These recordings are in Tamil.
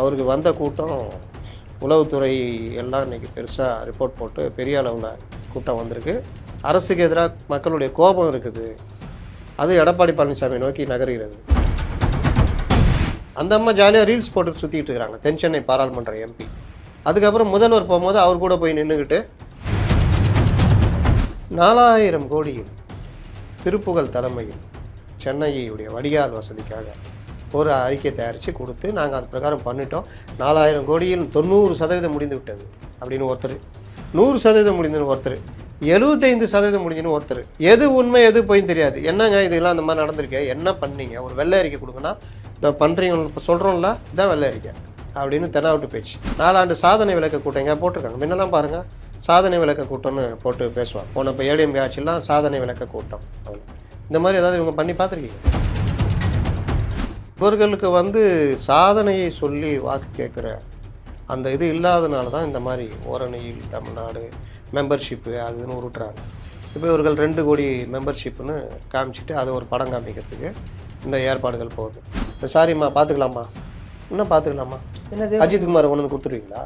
அவருக்கு வந்த கூட்டம் உளவுத்துறை எல்லாம் இன்னைக்கு பெருசாக ரிப்போர்ட் போட்டு பெரிய அளவில் கூட்டம் வந்திருக்கு. அரசுக்கு எதிராக மக்களுடைய கோபம் இருக்குது. அது எடப்பாடி பழனிசாமி நோக்கி நகர்கிறது. அந்த அம்மா ஜாலியாக ரீல்ஸ் போட்டு சுற்றிட்டு இருக்கிறாங்க தென் சென்னை பாராளுமன்ற எம்பி அதுக்கப்புறம் முதல்வர் போகும்போது அவர் கூட போய் நின்றுக்கிட்டு நாலாயிரம் கோடியில் திருப்புகழ் தலைமையில் சென்னையுடைய வடிகால் வசதிக்காக ஒரு அறிக்கை தயாரித்து கொடுத்து நாங்கள் அது பிரகாரம் பண்ணிட்டோம். நாலாயிரம் கோடியில் தொண்ணூறு சதவீதம் முடிந்து விட்டது அப்படின்னு ஒருத்தர். நூறு சதவீதம் முடிந்துன்னு ஒருத்தர். எழுபத்தைந்து சதவீதம் முடிஞ்சுன்னு ஒருத்தர். எது உண்மை எது போய் தெரியாது. என்னங்க இதெல்லாம் அந்த மாதிரி நடந்திருக்கு? என்ன பண்ணீங்க? ஒரு வெள்ளை அறிக்கை கொடுங்கன்னா இதை பண்ணுறீங்க இப்போ சொல்கிறோம்ல இதான் வெள்ளை அறிக்கை அப்படின்னு தெனாவட்டு பேச்சு. நாலாண்டு சாதனை விளக்க கூட்டம் எங்கே போட்டிருக்காங்க? முன்னெல்லாம் பாருங்கள் சாதனை விளக்க கூட்டம்னு போட்டு பேசுவாங்க. போன இப்போ ஏடிஎம் ஆட்சியெல்லாம் சாதனை விளக்க கூட்டம். இந்த மாதிரி ஏதாவது இவங்க பண்ணி பார்த்துருக்கீங்க இவர்களுக்கு வந்து சாதனையை சொல்லி வாக்கு கேட்குற அந்த இது இல்லாதனால தான் இந்த மாதிரி ஓரணியில் தமிழ்நாடு மெம்பர்ஷிப்பு அதுன்னு உருட்டுறாங்க. இப்போ இவர்கள் ரெண்டு கோடி மெம்பர்ஷிப்புன்னு காமிச்சிட்டு அதை ஒரு படம் காமிக்கிறதுக்கு இந்த ஏற்பாடுகள் போகுது. இந்த சாரிம்மா பார்த்துக்கலாமா? இன்னும் பார்த்துக்கலாமா? என்னது? அஜித் குமார் கொண்டு வந்து கொடுத்துருவீங்களா?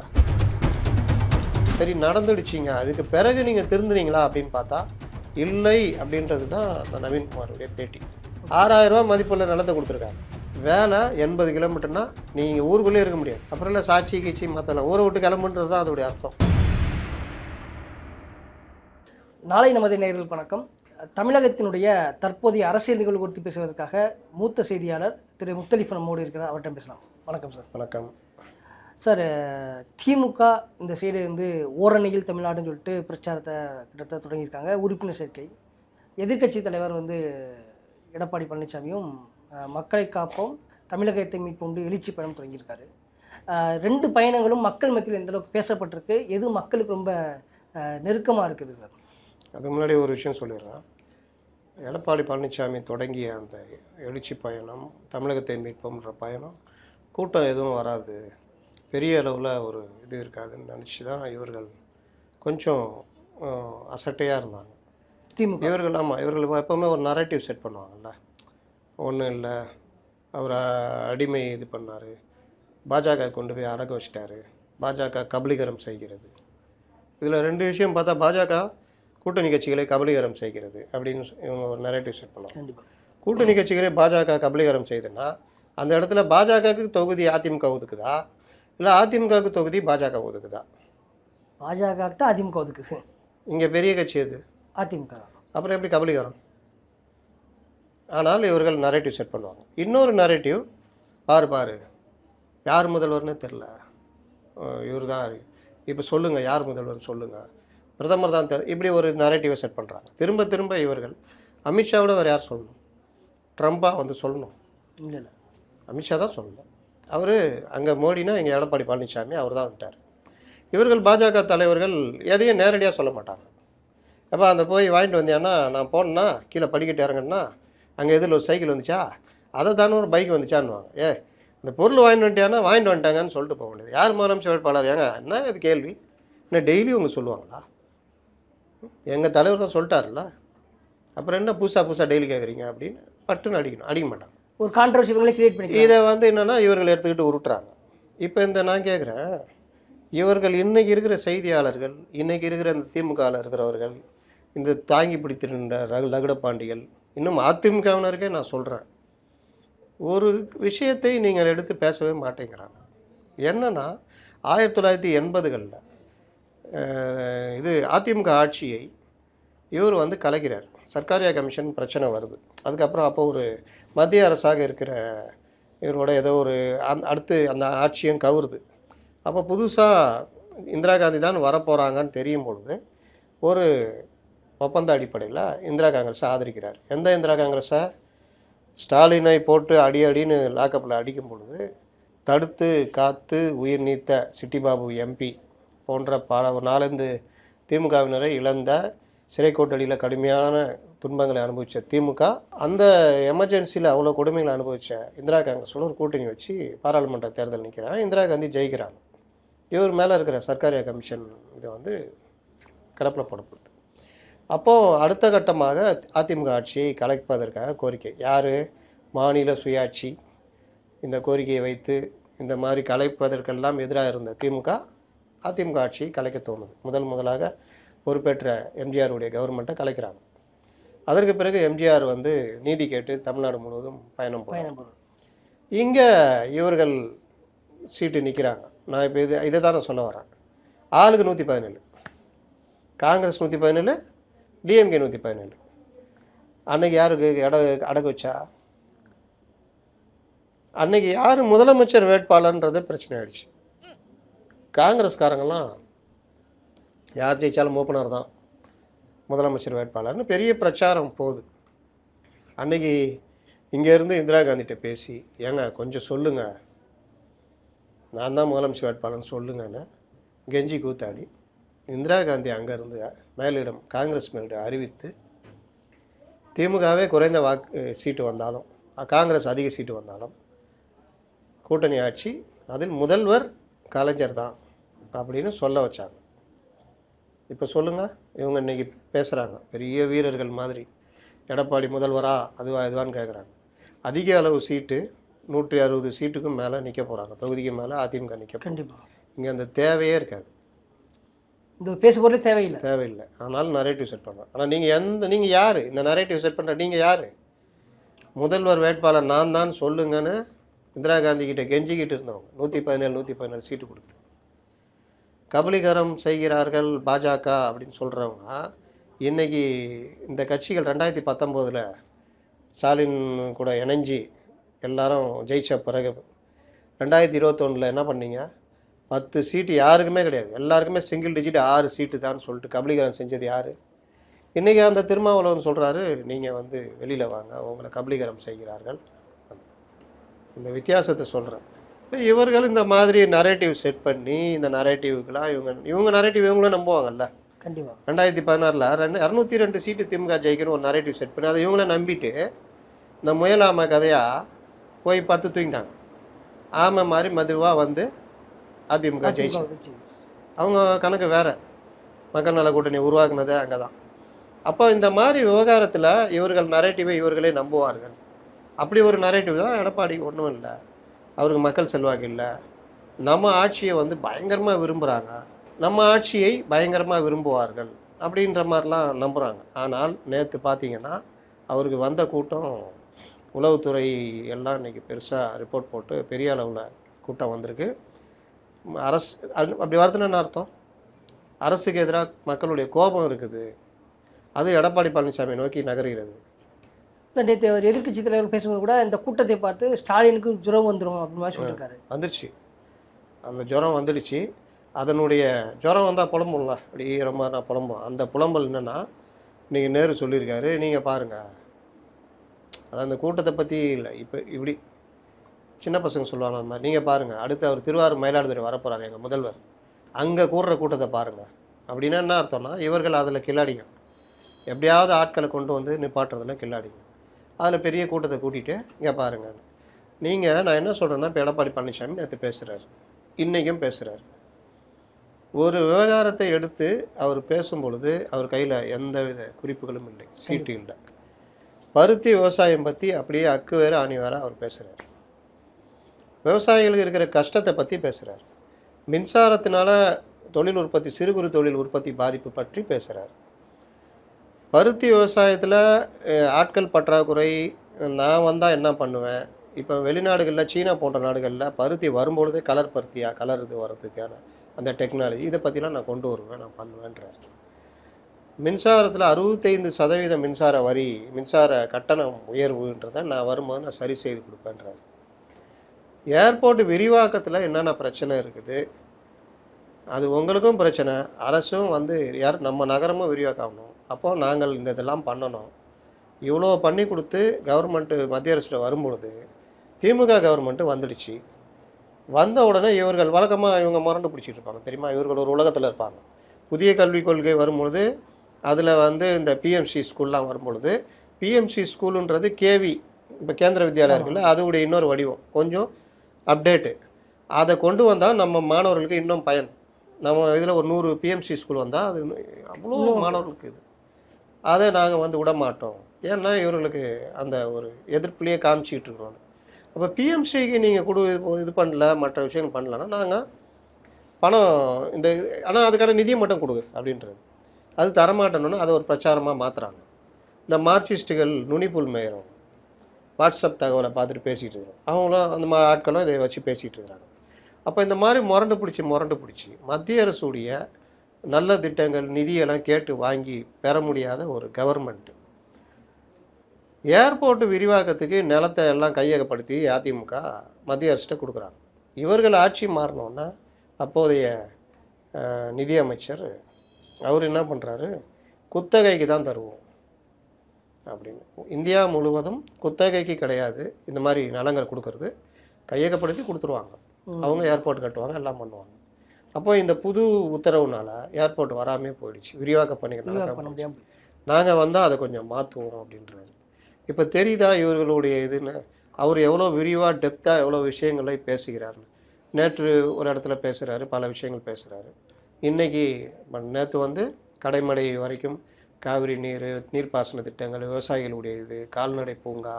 சரி நடந்துடுச்சிங்க. அதுக்கு பிறகு நீங்கள் திருந்துனீங்களா அப்படின்னு பார்த்தா இல்லை அப்படின்றது தான் அந்த நவீன்குமாருடைய பேட்டி. ஆறாயிரம் ரூபாய் மதிப்புள்ள நிலத்தை கொடுத்துருக்காங்க. வேலை எண்பது கிலோமீட்டர்னா நீங்கள் ஊருக்குள்ளே இருக்க முடியாது. அப்புறம் இல்லை சாட்சி கீச்சி மாற்றலாம் ஊரை விட்டு கிளம்புன்றது தான் அதோடைய அர்த்தம். நாளை நமது நேயர்கள் வணக்கம். தமிழகத்தினுடைய தற்போதைய அரசியல் நிகழ்வு குறித்து பேசுவதற்காக மூத்த செய்தியாளர் திரு முத்தலிஃப் நம்மோடு இருக்கிறார். அவர்கிட்ட பேசலாம். வணக்கம் சார். வணக்கம். சார் திமுக இந்த சைடு வந்து ஓரணியில் தமிழ்நாடுன்னு சொல்லிட்டு பிரச்சாரத்தை கிட்டத்தட்ட தொடங்கியிருக்காங்க. உறுப்பினர் சேர்க்கை. எதிர்க்கட்சி தலைவர் வந்து எடப்பாடி பழனிசாமியும் மக்களை காப்போம். தமிழகத்தை மீட்போம் எழுச்சி பயணம் தொடங்கியிருக்காரு. ரெண்டு பயணங்களும் மக்கள் மத்தியில் எந்த அளவுக்கு பேசப்பட்டிருக்கு? எது மக்களுக்கு ரொம்ப நெருக்கமாக இருக்குது சார்? அதுக்கு முன்னாடி ஒரு விஷயம் சொல்லிடுறேன். எடப்பாடி பழனிசாமி தொடங்கிய அந்த எழுச்சி பயணம் தமிழகத்தை மீட்போம்ன்ற பயணம் கூட்டம் எதுவும் வராது. பெரிய அளவில் ஒரு இது இருக்காதுன்னு நினச்சி தான் இவர்கள் கொஞ்சம் அசட்டையாக இருந்தாங்க. திமுக. இவர்கள் ஆமாம் இவர்கள் எப்போவுமே ஒரு நரேட்டிவ் செட் பண்ணுவாங்கல்ல. ஒன்றும் இல்லை. அவர் அடிமை இது பண்ணார். பாஜக கொண்டு போய் அடக்க வச்சிட்டாரு. பாஜக கபலீகரம் செய்கிறது. இதில் ரெண்டு விஷயம் பார்த்தா பாஜக கூட்டணி கட்சிகளை கபலீகரம் செய்கிறது அப்படின்னு இவங்க ஒரு நரேட்டிவ் செட் பண்ணுவாங்க. கூட்டணி கட்சிகளை பாஜக கபலீகரம் செய்துன்னா அந்த இடத்துல பாஜகவுக்கு தொகுதி அதிமுக ஒதுக்குதா? இல்லை அதிமுகவுக்கு தொகுதி பாஜக ஒதுக்குதா? பாஜக தான் அதிமுக ஒதுக்குது. இங்கே பெரிய கட்சி எது? அதிமுக. அப்புறம் எப்படி கபலீகரம்? ஆனால் இவர்கள் நரேட்டிவ் செட் பண்ணுவாங்க. இன்னொரு நரேட்டிவ் பாரு பாரு யார் முதல்வர்னு தெரில இவர் தான் இப்போ சொல்லுங்கள் யார் முதல்வர்னு சொல்லுங்கள் பிரதமர் தான் தெரி இப்படி ஒரு நரேட்டிவை செட் பண்ணுறாங்க திரும்ப திரும்ப இவர்கள் அமித்ஷாவோட வேறு யார் சொல்லணும்? ட்ரம்ப்பா வந்து சொல்லணும். இல்லை இல்லை. அமித்ஷா தான் சொல்லணும். அவர் அங்கே மோடினா இங்கே எடப்பாடி பழனிசாமி அவர் தான் வந்துட்டார். இவர்கள் பாஜக தலைவர்கள் எதையும் நேரடியாக சொல்ல மாட்டாங்க. அப்போ அந்த போய் வாங்கிட்டு வந்தியான்னா நான் போனேன்னா கீழே படிக்கட்டு இறங்குன்னா அங்கே எதில் ஒரு சைக்கிள் வந்துச்சா? அதை தானே ஒரு பைக் வந்துச்சான்னுவாங்க. ஏ இந்த பொருள் வாங்கிட்டு வந்துட்டியானா வாங்கிட்டு வந்துட்டாங்கன்னு சொல்லிட்டு போக முடியாது யார் முதலமைச்சர் வேட்பாளர்? ஏங்க என்ன இது கேள்வி? என்ன டெய்லி உங்க சொல்லுவாங்களா? எங்கள் தலைவர் தான் சொல்லிட்டாருல்ல. அப்புறம் என்ன புதுசாக புதுசாக டெய்லி கேட்குறீங்க அப்படின்னு பட்டுன்னு அடிக்கணும். அடிக்க மாட்டாங்க. ஒரு கான்ட்ரவர்சி இவங்களே கிரியேட் பண்ணி இதை வந்து என்னன்னா இவர்கள் எடுத்துக்கிட்டு உருட்டுறாங்க. இப்போ இந்த நான் கேட்குறேன் இவர்கள் இன்னைக்கு இருக்கிற செய்தியாளர்கள் இன்னைக்கு இருக்கிற இந்த திமுகவில் இருக்கிறவர்கள் இந்த தாங்கி பிடித்திருந்த ரகு லகுடபாண்டிகள் இன்னும் அதிமுகவினருக்கே நான் சொல்கிறேன் ஒரு விஷயத்தை நீங்கள் எடுத்து பேசவே மாட்டேங்கிறாங்க. என்னென்னா ஆயிரத்தி தொள்ளாயிரத்தி எண்பதுகளில் இது அதிமுக ஆட்சியை இவர் வந்து கலைக்கிறார் சர்க்காரியா கமிஷன் பிரச்சனை வருது. அதுக்கப்புறம் அப்போ ஒரு மத்திய அரசாக இருக்கிற இவரோட ஏதோ ஒரு அந் அடுத்து அந்த ஆட்சியும் கவுருது. அப்போ புதுசாக இந்திரா காந்தி தான் வரப்போகிறாங்கன்னு தெரியும் பொழுது ஒரு ஒப்பந்த அடிப்படையில் இந்திரா காங்கிரஸை ஆதரிக்கிறார். எந்த இந்திரா காங்கிரஸை? ஸ்டாலினை போட்டு அடி அடின்னு லாக்கப்பில் அடிக்கும் பொழுது தடுத்து காத்து உயிர் நீத்த சிட்டிபாபு எம்பி போன்ற பல நாலந்து திமுகவினரை இழந்த சிறை கோட்டடியில் கடுமையான துன்பங்களை அனுபவித்த திமுக அந்த எமர்ஜென்சியில் அவ்வளோ கொடுமைகளை அனுபவித்த இந்திரா காங்கிரஸோட ஒரு கூட்டணி வச்சு பாராளுமன்ற தேர்தல் நிற்கிறாங்க இந்திரா காந்தி ஜெயிக்கிறாங்க. இவர் மேலே இருக்கிற சர்க்காரிய கமிஷன் இதை வந்து கிடப்பில் போடப்படுது. அப்போது அடுத்த கட்டமாக அதிமுக ஆட்சியை கலைப்பதற்காக கோரிக்கை. யார்? மாநில சுயாட்சி. இந்த கோரிக்கையை வைத்து இந்த மாதிரி கலைப்பதற்கெல்லாம் எதிராக இருந்த திமுக அதிமுக ஆட்சியை கலைக்க தோணுது. முதல் முதலாக பொறுப்பேற்ற எம்ஜிஆருடைய கவர்மெண்ட்டை கலைக்கிறாங்க. அதற்கு பிறகு எம்ஜிஆர் வந்து நீதி கேட்டு தமிழ்நாடு முழுவதும் பயணம் போகிறாங்க இங்கே இவர்கள் சீட்டு நிற்கிறாங்க நான் இப்போ இது இதை தான் நான் சொல்ல வரேன். ஆளுக்கு நூற்றி பதினேழு. காங்கிரஸ் நூற்றி பதினேழு டிஎம்கே நூற்றி பதினேழு அன்னைக்கு யாருக்கு இட அடகு வச்சா? அன்னைக்கு யார் முதலமைச்சர் வேட்பாளர்ன்றது பிரச்சனை ஆயிடுச்சு. காங்கிரஸ்காரங்கெல்லாம் யார் ஜெயிச்சாலும் ஓப்பனர் தான் முதலமைச்சர் வேட்பாளர்னு பெரிய பிரச்சாரம் போகுது. அன்னைக்கு இங்கேருந்து இந்திரா காந்திகிட்ட பேசி ஏங்க கொஞ்சம் சொல்லுங்க. நான் தான் முதலமைச்சர் வேட்பாளர்னு சொல்லுங்கன்னு. கெஞ்சி கூத்தாடி இந்திரா காந்தி அங்கேருந்து மேலிடம் காங்கிரஸ் மேலிடம் அறிவித்து திமுகவே குறைந்த வாக்கு சீட்டு வந்தாலும் காங்கிரஸ் அதிக சீட்டு வந்தாலும் கூட்டணி ஆட்சி அதில் முதல்வர் கலைஞர் தான் அப்படின்னு சொல்ல வச்சாங்க. இப்போ சொல்லுங்கள் இவங்க இன்னைக்கு பேசுகிறாங்க பெரிய வீரர்கள் மாதிரி எடப்பாடி முதல்வரா அதுவா இதுவான்னு கேட்குறாங்க அதிக அளவு சீட்டு நூற்றி அறுபது சீட்டுக்கும் மேலே நிற்க போகிறாங்க தொகுதிக்கு மேலே அதிமுக நிற்க கண்டிப்பாக இங்கே அந்த தேவையே இருக்காது. இந்த பேசுபொருளே தேவையில்லை. தேவையில்லை. ஆனாலும் நரேட்டிவ் செட் பண்ணுறோம் ஆனால் நீங்கள் எந்த நீங்கள் யார்? இந்த நரேட்டிவ் செட் பண்ணுற நீங்கள் யார்? முதல்வர் வேட்பாளர் நான் தான் சொல்லுங்கன்னு இந்திரா காந்தி கிட்டே கெஞ்சிக்கிட்டு இருந்தவங்க. நூற்றி பதினேழு நூற்றி பதினேழு சீட்டு கொடுத்து. கபலீகரம் செய்கிறார்கள் பாஜக அப்படின்னு சொல்கிறவங்க இன்னைக்கு இந்த கட்சிகள் ரெண்டாயிரத்தி பத்தொம்போதில் ஸ்டாலின் கூட இணைஞ்சி எல்லாரும் ஜெயிச்ச பிறகு ரெண்டாயிரத்தி இருபத்தொன்னில் என்ன பண்ணீங்க? பத்து சீட்டு யாருக்குமே கிடையாது. எல்லாருக்குமே சிங்கிள் டிஜிட் ஆறு சீட்டு தான் சொல்லிட்டு கபலீகரம் செஞ்சது யார்? இன்றைக்கி அந்த திருமாவளவன் சொல்கிறாரு நீங்கள் வந்து வெளியில் வாங்க உங்களை கபலீகரம் செய்கிறார்கள். இந்த வித்தியாசத்தை சொல்கிறேன் இப்போ இவர்கள் இந்த மாதிரி நரேட்டிவ் செட் பண்ணி இந்த நரேட்டிவுக்கெலாம் இவங்க இவங்க நரேட்டிவ் இவங்களும் நம்புவாங்கல்ல? கண்டிப்பாக ரெண்டாயிரத்தி பதினாறில் ரெண்டு இரநூத்தி ரெண்டு சீட்டு திமுக ஜெயிக்கணும் ஒரு நரேட்டிவ் செட் பண்ணி அதை இவங்கள நம்பிட்டு இந்த முயலாமை கதையாக போய் பத்து தூங்கிட்டாங்க. ஆமை மாதிரி மதுவாக வந்து அதிமுக ஜெயிச்சு. அவங்க கணக்கு வேற. மக்கள் நல கூட்டணி உருவாக்குனதே அங்கே தான் அப்போ இந்த மாதிரி விவகாரத்தில் இவர்கள் நரேட்டிவை இவர்களே நம்புவார்கள். அப்படி ஒரு நரேட்டிவ் தான் எடப்பாடி ஒன்றும் இல்லை. அவருக்கு மக்கள் செல்வாக்கு இல்லை. நம்ம ஆட்சியை வந்து பயங்கரமாக விரும்புகிறாங்க நம்ம ஆட்சியை பயங்கரமாக விரும்புவார்கள். அப்படின்ற மாதிரிலாம் நம்புகிறாங்க ஆனால் நேற்று பார்த்தீங்கன்னா அவருக்கு வந்த கூட்டம் உளவுத்துறை எல்லாம் இன்னைக்கு பெருசாக ரிப்போர்ட் போட்டு பெரிய அளவில் கூட்டம் வந்திருக்கு. அரசு அப்படி வருதுன்னு என்ன அர்த்தம்? அரசுக்கு எதிராக மக்களுடைய கோபம் இருக்குது. அது எடப்பாடி பழனிசாமி நோக்கி நகர்கிறது. நேற்று அவர் எதிர்க்கட்சி தலைவர் பேசும்போது கூட இந்த கூட்டத்தை பார்த்து ஸ்டாலினுக்கு ஜுரம் வந்துடும் அப்படின்னு மாதிரி சொல்லியிருக்காரு. வந்துடுச்சு அந்த ஜுரம் வந்துடுச்சு அதனுடைய ஜுரம் வந்தால் புலம்பும்ல. அப்படி ரொம்ப நான் புலம்பும். அந்த புலம்பல் என்னென்னா நீங்கள் நேரு சொல்லியிருக்காரு நீங்கள் பாருங்கள் அது அந்த கூட்டத்தை பற்றி இல்லை. இப்போ இப்படி சின்ன பசங்க சொல்லுவாங்க அந்த மாதிரி. நீங்கள் பாருங்கள் அடுத்து அவர் திருவாரூர் மயிலாடுதுறை வரப்போகிறார் எங்கள் முதல்வர். அங்கே கூடுற கூட்டத்தை பாருங்கள் அப்படின்னா என்ன அர்த்தம்னா இவர்கள் அதில் கில்லாடிங்க. எப்படியாவது ஆட்களை கொண்டு வந்து நிப்பாட்டுறதுல கில்லாடிங்க. அதில் பெரிய கூட்டத்தை கூட்டிகிட்டு இங்கே பாருங்கள் நீங்கள் நான் என்ன சொல்கிறேன்னா இப்போ எடப்பாடி பழனிசாமி நேற்று பேசுகிறார் இன்றைக்கும் பேசுகிறார் ஒரு விவகாரத்தை எடுத்து அவர் பேசும் பொழுது அவர் கையில் எந்த வித குறிப்புகளும் இல்லை சீட்டு இல்லை. பருத்தி விவசாயம் பற்றி அப்படியே அக்கு வேறு ஆணி வேற அவர் பேசுகிறார் விவசாயிகளுக்கு இருக்கிற கஷ்டத்தை பற்றி பேசுகிறார் மின்சாரத்தினால தொழில் உற்பத்தி சிறு குறு தொழில் உற்பத்தி பாதிப்பு பற்றி பேசுகிறார் பருத்தி விவசாயத்தில் ஆட்கள் பற்றாக்குறை நான் வந்தால் என்ன பண்ணுவேன்? இப்போ வெளிநாடுகளில் சீனா போன்ற நாடுகளில் பருத்தி வரும்பொழுதே கலர் பருத்தியாக கலர் இது வர்றதுக்கான அந்த டெக்னாலஜி. இதை பற்றிலாம் நான் கொண்டு வருவேன் நான் பண்ணுவேன்றார். மின்சாரத்தில் அறுபத்தைந்து சதவீத மின்சார வரி மின்சார கட்டணம் உயர்வுன்றதை நான் வரும்போது நான் சரி செய்து கொடுப்பேன்றார். ஏர்போர்ட் விரிவாக்கத்தில் என்னென்ன பிரச்சனை இருக்குது? அது உங்களுக்கும் பிரச்சனை. அரசும் வந்து யார் நம்ம நகரமும் விரிவாக்கணும். அப்போ நாங்கள் இந்த இதெல்லாம் பண்ணணும். இவ்வளோ பண்ணி கொடுத்து கவர்மெண்ட்டு மத்திய அரசில் வரும்பொழுது திமுக கவர்மெண்ட்டு வந்துடுச்சு. வந்த உடனே இவர்கள் வழக்கமாக இவங்க முரண்டு பிடிச்சிட்டு இருப்பாங்க. தெரியுமா? இவர்கள் ஒரு உலகத்தில் இருப்பாங்க. புதிய கல்விக் கொள்கை வரும்பொழுது அதில் வந்து இந்த பிஎம்சி ஸ்கூல்லாம் வரும்பொழுது பிஎம்சி ஸ்கூலுன்றது கேவி இப்போ கேந்திர வித்யாலயா இருக்குல்ல அதோடைய இன்னொரு வடிவம். கொஞ்சம் அப்டேட்டு. அதை கொண்டு வந்தால் நம்ம மாணவர்களுக்கு இன்னும் பயன். நம்ம இதில் ஒரு நூறு பிஎம்சி ஸ்கூல் வந்தால் அது அவ்வளோ மாணவர்களுக்கு இது. அதை நாங்கள் வந்து விட மாட்டோம். ஏன்னா இவர்களுக்கு அந்த ஒரு எதிர்ப்புலேயே காமிச்சிக்கிட்டு இருக்கிறோம் அப்போ பிஎம்சிக்கு நீங்கள் கொடு இது பண்ணல மற்ற விஷயங்கள் பண்ணலன்னா நாங்கள் பணம் இந்த ஆனால் அதுக்கான நிதியை மட்டும் கொடுங்க அப்படின்றது. அது தரமாட்டணும்னு அதை ஒரு பிரச்சாரமாக மாற்றுறாங்க இந்த மார்க்சிஸ்ட்டுகள் நுனிப்புல் மேயரும் வாட்ஸ்அப் தகவலை பார்த்துட்டு பேசிகிட்டு இருக்கிறோம் அவங்களும் அந்த மாதிரி ஆட்களும் இதை வச்சு பேசிகிட்டு இருக்கிறாங்க அப்போ இந்த மாதிரி முரண்டு பிடிச்சி முரண்டு பிடிச்சி மத்திய அரசுடைய நல்ல திட்டங்கள் நிதியெல்லாம் கேட்டு வாங்கி பெற முடியாத ஒரு கவர்மெண்ட்டு ஏர்போர்ட் விரிவாக்கத்துக்கு நிலத்தை எல்லாம் கையகப்படுத்தி அதிமுக மத்திய அரசிட்ட கொடுக்குறாங்க. இவர்கள் ஆட்சி மாறினோன்னா அப்போதைய நிதியமைச்சர் அவர் என்ன பண்ணுறாரு குத்தகைக்கு தான் தருவோம். அப்படின்னு. இந்தியா முழுவதும் குத்தகைக்கு கிடையாது. இந்த மாதிரி நிலங்கள் கொடுக்கறது. கையகப்படுத்தி கொடுத்துருவாங்க. அவங்க ஏர்போர்ட் கட்டுவாங்க எல்லாம் பண்ணுவாங்க. அப்போ இந்த புது உத்தரவுனால ஏர்போர்ட் வராமே போயிடுச்சு. விரிவாக்க பணிகள் நாங்கள் வந்தால் அதை கொஞ்சம் மாற்றுவோம் அப்படின்றாரு. இப்போ தெரியுதா இவர்களுடைய இதுன்னு? அவர் எவ்வளோ விரிவாக டெப்த்தாக எவ்வளோ விஷயங்களை பேசுகிறாருன்னு நேற்று ஒரு இடத்துல பேசுகிறாரு பல விஷயங்கள் பேசுகிறாரு இன்னைக்கு நேற்று வந்து கடைமடை வரைக்கும் காவிரி நீர் நீர்ப்பாசன திட்டங்கள் விவசாயிகளுடைய இது கால்நடை பூங்கா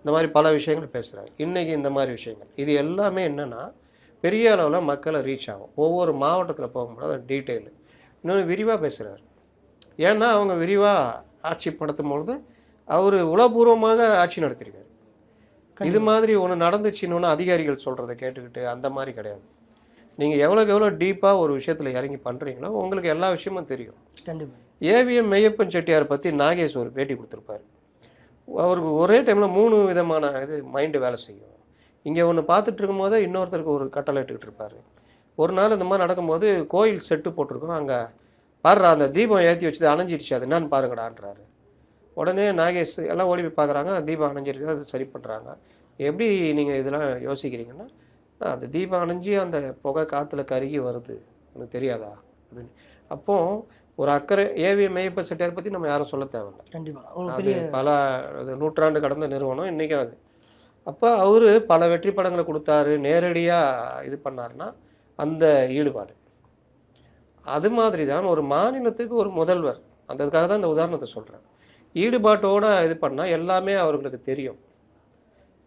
இந்த மாதிரி பல விஷயங்கள் பேசுகிறாரு இன்னைக்கு இந்த மாதிரி விஷயங்கள். இது எல்லாமே என்னென்னா பெரிய அளவில் மக்களை ரீச் ஆகும். ஒவ்வொரு மாவட்டத்தில் போகும்போது அது டீட்டெயில் இன்னொன்று விரிவாக பேசுகிறாரு ஏன்னா அவங்க விரிவாக ஆட்சி படுத்தும் பொழுது அவர் உளபூர்வமாக ஆட்சி நடத்தியிருக்காரு இது மாதிரி ஒன்று நடந்துச்சுன்னு அதிகாரிகள் சொல்கிறத கேட்டுக்கிட்டு அந்த மாதிரி கிடையாது. நீங்கள் எவ்வளோக்கு எவ்வளோ டீப்பாக ஒரு விஷயத்தில் இறங்கி பண்ணுறீங்களோ உங்களுக்கு எல்லா விஷயமும் தெரியும். கண்டிப்பாக ஏவிஎம் மெய்யப்பன் செட்டியார் பற்றி நாகேஷ் ஒரு பேட்டி கொடுத்துருப்பாரு. அவருக்கு ஒரே டைமில் மூணு விதமான இது மைண்டு வேலை செய்யும். இங்கே ஒன்று பார்த்துட்டு இருக்கும்போதே இன்னொருத்தருக்கு ஒரு கட்டளை இட்டுக்கிட்டு இருப்பார். ஒரு நாள் இந்த மாதிரி நடக்கும்போது கோயில் செட்டு போட்டிருக்கோம். அங்கே பாருடா அந்த தீபம் ஏற்றி வச்சது அணைஞ்சிடுச்சு. அது என்னன்னு பாருங்கடான்றாரு. உடனே நாகேஷ் எல்லாம் ஓடி போய் பார்க்குறாங்க. தீபம் அணைஞ்சிருக்கு அது சரி பண்ணுறாங்க எப்படி நீங்கள் இதெல்லாம் யோசிக்கிறீங்கன்னா அந்த தீபம் அணைஞ்சி அந்த புகை காற்றுல கருகி வருது. எனக்கு தெரியாதா? அப்படின்னு. அப்போ ஒரு அக்கறை ஏவிஎம் மெய்யப்ப செட்டியார் பற்றி நம்ம யாரும் சொல்ல தேவையில்ல. கண்டிப்பாக பல அது நூற்றாண்டு கடந்த நிறுவனம் இன்றைக்கும் அது. அப்போ அவர் பல வெற்றி படங்களை கொடுத்தாரு நேரடியாக இது பண்ணாருன்னா அந்த ஈடுபாடு. அது மாதிரி தான் ஒரு மாநிலத்துக்கு ஒரு முதல்வர் அதுக்காக தான் இந்த உதாரணத்தை சொல்கிறேன் ஈடுபாட்டோட இது பண்ணால் எல்லாமே அவர்களுக்கு தெரியும்.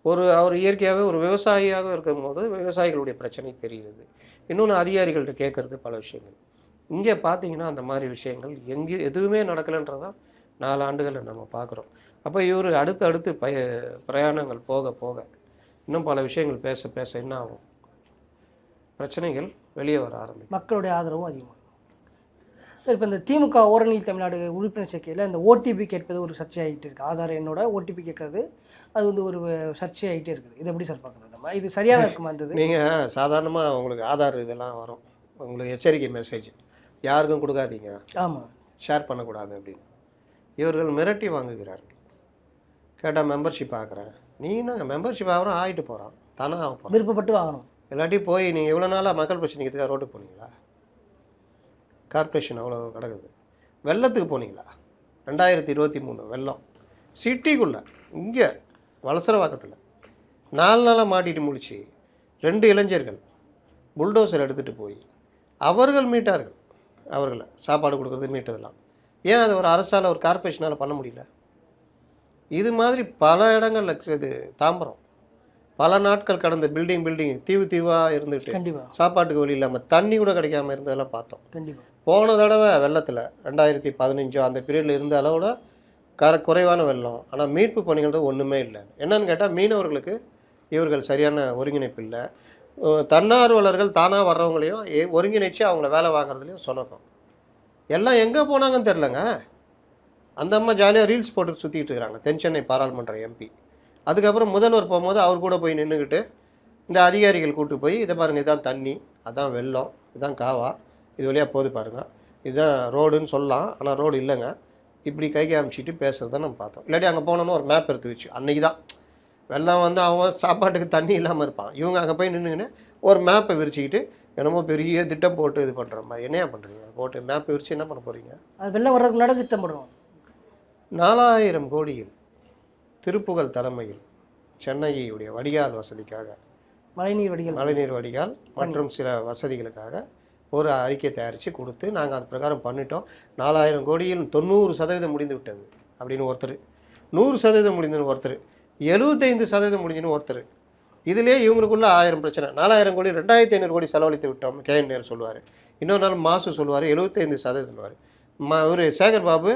ஒரு அவர் இயற்கையாகவே ஒரு விவசாயியாக இருக்கும்போது விவசாயிகளுடைய பிரச்சனை தெரியுது. இன்னொன்று அதிகாரிகள்ட்ட கேட்குறது பல விஷயங்கள். இங்கே பார்த்தீங்கன்னா அந்த மாதிரி விஷயங்கள் எங்கே எதுவுமே நடக்கலைன்றதான் நாலு ஆண்டுகளை நம்ம பார்க்குறோம். அப்போ இவர் அடுத்து அடுத்து பய பிரயாணங்கள் போக போக இன்னும் பல விஷயங்கள் பேச பேச என்ன ஆகும்? பிரச்சனைகள் வெளியே வர ஆரம்பிக்கும். மக்களுடைய ஆதரவும் அதிகமாக சார் இப்போ இந்த திமுக ஓரணி தமிழ்நாடு உறுப்பினர் சேர்க்கையில் இந்த ஓடிபி கேட்பது ஒரு சர்ச்சையாகிட்டு இருக்கு. ஆதார் எண்ணோட ஓடிபி கேட்கறது அது வந்து ஒரு சர்ச்சையாகிட்டே இருக்குது. இது எப்படி சார் பார்க்குறது? நம்ம இது சரியான இருக்குமா இருந்தது நீங்கள் சாதாரணமாக உங்களுக்கு ஆதார் இதெல்லாம் வரும். உங்களுக்கு எச்சரிக்கை மெசேஜ் யாருக்கும் கொடுக்காதீங்க. ஆமாம் ஷேர் பண்ணக்கூடாது அப்படின்னு. இவர்கள் மிரட்டி வாங்குகிறார்கள் கேட்டால் மெம்பர்ஷிப் ஆக்குறேன். நீ என்ன? மெம்பர்ஷிப் ஆகிறோம் ஆகிட்டு போகிறான் தானே ஆக போகிறான் விருப்பப்பட்டு வாங்கணும். இல்லாட்டி போய் நீங்கள் இவ்வளோ நாளாக மக்கள் பிரச்சனைக்கு ரோட்டுக்கு போனீங்களா? கார்ப்பரேஷன் அவ்வளோ கிடக்குது. வெள்ளத்துக்கு போனீங்களா? ரெண்டாயிரத்தி இருபத்தி மூணு வெள்ளம். சிட்டிக்குள்ளே இங்கே வலசரவாக்கத்தில். நாலு நாளாக மாட்டிட்டு முடிச்சு ரெண்டு இளைஞர்கள் புல்டோசர் எடுத்துகிட்டு போய் அவர்கள் மீட்டார்கள். அவர்களை சாப்பாடு கொடுக்குறது மீட்டதெல்லாம். ஏன் அது ஒரு அரசால் ஒரு கார்ப்பரேஷனால் பண்ண முடியல? இது மாதிரி பல இடங்கள்ல இது தாம்பரம். பல நாட்கள் கடந்த பில்டிங் பில்டிங் தீவு தீவாக இருந்துட்டு கண்டிப்பாக சாப்பாட்டுக்கு வழி இல்லாமல் தண்ணி கூட கிடைக்காம இருந்ததெல்லாம் பார்த்தோம். போன தடவை வெள்ளத்தில் ரெண்டாயிரத்தி பதினஞ்சோ அந்த பீரியடில் இருந்த அளவோட கர குறைவான வெள்ளம். ஆனால் மீட்பு பணிகள் ஒன்றுமே இல்லை. என்னன்னு கேட்டால் மீனவர்களுக்கு இவர்கள் சரியான ஒருங்கிணைப்பு இல்லை. தன்னார்வலர்கள் தானாக வர்றவங்களையும் ஏ- ஒருங்கிணைச்சு அவங்கள வேலை வாங்குறதுலையும் சொன்னோம் எல்லாம் எங்கே போனாங்கன்னு தெரிலங்க அந்த அம்மா ஜாலியாக ரீல்ஸ் போட்டு சுற்றிட்டு இருக்கிறாங்க தென் சென்னை பாராளுமன்ற எம்பி அதுக்கப்புறம் முதல்வர் போகும்போது அவர் கூட போய் நின்றுக்கிட்டு இந்த அதிகாரிகள் கூட்டு போய் இதை பாருங்கள் இதான் தண்ணி அதான் வெள்ளம் இதான் காவா இது வழியாக போது பாருங்கள் இதுதான் ரோடுன்னு சொல்லலாம் ஆனால் ரோடு இல்லைங்க. இப்படி கை காமிச்சிட்டு பேசுகிறத நம்ம பார்த்தோம். இல்லாட்டி அங்கே போனோன்னு ஒரு மேப் எடுத்து வச்சு அன்னைக்கு தான் வெள்ளம் வந்து அவன் சாப்பாட்டுக்கு தண்ணி இல்லாமல் இருப்பான். இவங்க அங்கே போய் நின்றுக்கின்னு ஒரு மேப்பை விரிச்சிக்கிட்டு என்னமோ பெரிய திட்டம் போட்டு இது பண்ணுற மாதிரி. என்னையா பண்ணுறீங்க போட்டு மேப்பை விரிச்சு என்ன பண்ண போகிறீங்க அது வெள்ளம் வர்றதுக்கு முன்னாடி திட்டம் போடணும் நாலாயிரம் கோடியில் திருப்புகழ் தலைமையில் சென்னையுடைய வடிகால் வசதிக்காக மழைநீர் வடிகள் மழைநீர் வடிகால் மற்றும் சில வசதிகளுக்காக ஒரு அறிக்கை தயாரித்து கொடுத்து நாங்கள் அது பிரகாரம் பண்ணிட்டோம். நாலாயிரம் கோடியில் தொண்ணூறு சதவீதம் முடிந்து விட்டது அப்படின்னு ஒருத்தர். நூறு சதவீதம் முடிந்துன்னு ஒருத்தர். எழுபத்தைந்து சதவீதம் முடிஞ்சுன்னு ஒருத்தர். இதுலேயே இவங்களுக்குள்ள ஆயிரம் பிரச்சனை. நாலாயிரம் கோடி ரெண்டாயிரத்தி ஐநூறு கோடி செலவழித்து விட்டோம் கேஎன் நேரு சொல்லுவார். இன்னொரு நாள் மாசு சொல்லுவார் எழுபத்தைந்து சதவீதம் சொல்லுவார். ம இவர் சேகர் பாபு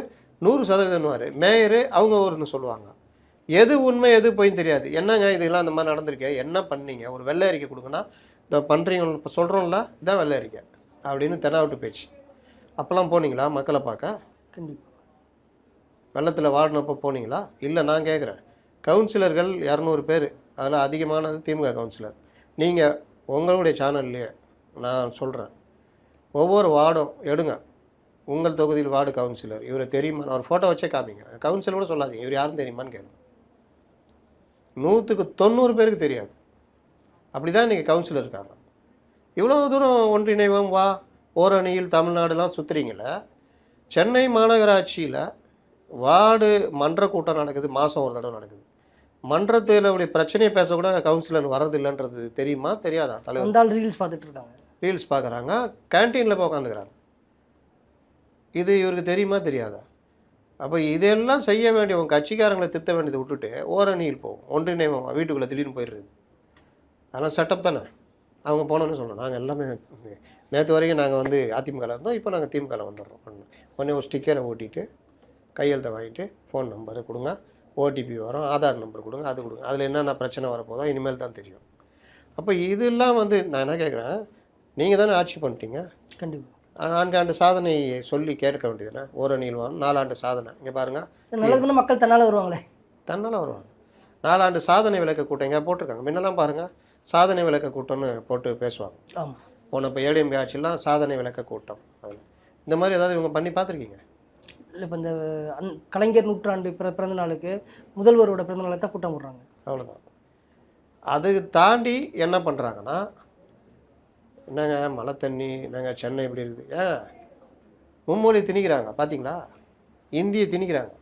நூறு சதவீதம்னுவார் மேயரு அவங்க ஒன்று சொல்லுவாங்க. எது உண்மை எது போய் தெரியாது. என்னங்க இதெல்லாம் அந்த மாதிரி நடந்திருக்கே? என்ன பண்ணீங்க? ஒரு வெள்ளை அறிக்கை கொடுங்கன்னா இதை பண்ணுறீங்க இப்போ சொல்கிறோம்ல இதான் வெள்ளை அறிக்கை. அப்படின்னு தெனாவட்டு பேச்சு அப்போல்லாம் போனீங்களா மக்களை பார்க்க? கண்டிப்பாக வெள்ளத்தில் வாடினப்போ போனீங்களா? இல்லை நான் கேட்குறேன் கவுன்சிலர்கள் இரநூறு பேர் அதில் அதிகமானது திமுக கவுன்சிலர். நீங்கள் உங்களுடைய சேனல்லையே நான் சொல்கிறேன் ஒவ்வொரு வார்டும் எடுங்க. உங்கள் தொகுதியில் வார்டு கவுன்சிலர். இவரை தெரியுமா? நான் ஒரு ஃபோட்டோ வச்சே காமிங்க. கவுன்சிலர் கூட சொல்லாதீங்க. இவர் யாரும் தெரியுமான்னு கேளுங்க. நூற்றுக்கு தொண்ணூறு பேருக்கு தெரியாது. அப்படி தான் இன்றைக்கி கவுன்சிலர் இருக்காங்க. இவ்வளோ தூரம் ஒன்றிணைவோம் வா. ஓரணியில் தமிழ்நாடுலாம் சுற்றுறீங்கள சென்னை மாநகராட்சியில் வார்டு மன்ற கூட்டம் நடக்குது. மாதம் ஒரு தடவை நடக்குது. மன்றத்தில் அப்படி பிரச்சனையை பேசக்கூட கவுன்சிலர் வரதில்லைன்றது தெரியுமா? தெரியாதா? தலைவர்? ஆள் ரீல்ஸ் பார்த்துட்டு இருக்காங்க ரீல்ஸ் பார்க்குறாங்க கேன்டீனில் போய் உட்காந்துக்கிறாங்க இது இவருக்கு தெரியுமா? தெரியாதா? அப்போ இதெல்லாம் செய்ய வேண்டிய உங்கள் கட்சிக்காரங்களை திருத்த வேண்டியதை விட்டுட்டு ஓரணியில் போகும் ஒன்றிணைவோம். வீட்டுக்குள்ளே திடீர்னு போயிடுறது. அதெல்லாம் செட்டப் தானே. அவங்க போனோன்னு சொல்லணும். நாங்கள் எல்லாமே நேற்று வரைக்கும் நாங்கள் வந்து அதிமுகவில் இருந்தோம். இப்போ நாங்கள் திமுகவில் வந்துடுறோம். ஒன்று உடனே ஒரு ஸ்டிக்கரை ஓட்டிட்டு கையெழுத்தை வாங்கிட்டு ஃபோன் நம்பரு கொடுங்க. ஓடிபி வரும் ஆதார் நம்பர் கொடுங்க அது கொடுங்க. அதில் என்னென்ன பிரச்சனை வரப்போதோ இனிமேல் தான் தெரியும். அப்போ இதெல்லாம் வந்து நான் என்ன கேட்குறேன் நீங்கள் தானே ஆட்சி பண்ணிட்டீங்க? கண்டிப்பாக நான்காண்டு சாதனை சொல்லி கேட்க வேண்டியதுனே ஓரணியில் வாங்க நாலாண்டு சாதனை. இங்கே பாருங்கள் மக்கள் தன்னால் வருவாங்களே. தன்னால் வருவாங்க. நாலாண்டு சாதனை விளக்க கூட்டம் இங்கே போட்டிருக்காங்க. முன்னெல்லாம் பாருங்கள் சாதனை விளக்க கூட்டம்னு போட்டு பேசுவாங்க. ஆமாம் போன இப்போ ஏடிஎம்பி ஆட்சியெல்லாம் சாதனை விளக்க கூட்டம். அதில் இந்த மாதிரி ஏதாவது இவங்க பண்ணி பார்த்துருக்கீங்க? இப்போ இந்த அந் கலைஞர் நூற்றாண்டு பிற பிறந்த நாளுக்கு முதல்வரோட பிறந்த நாளுக்கு தான் கூட்டம் போடுறாங்க. அவ்வளோதான் அது தாண்டி என்ன பண்ணுறாங்கன்னா என்னங்க மழை தண்ணி என்னங்க சென்னை இப்படி இருக்குது. ஏன்? மும்மொழி திணிக்கிறாங்க பார்த்தீங்களா இந்தியை திணிக்கிறாங்க.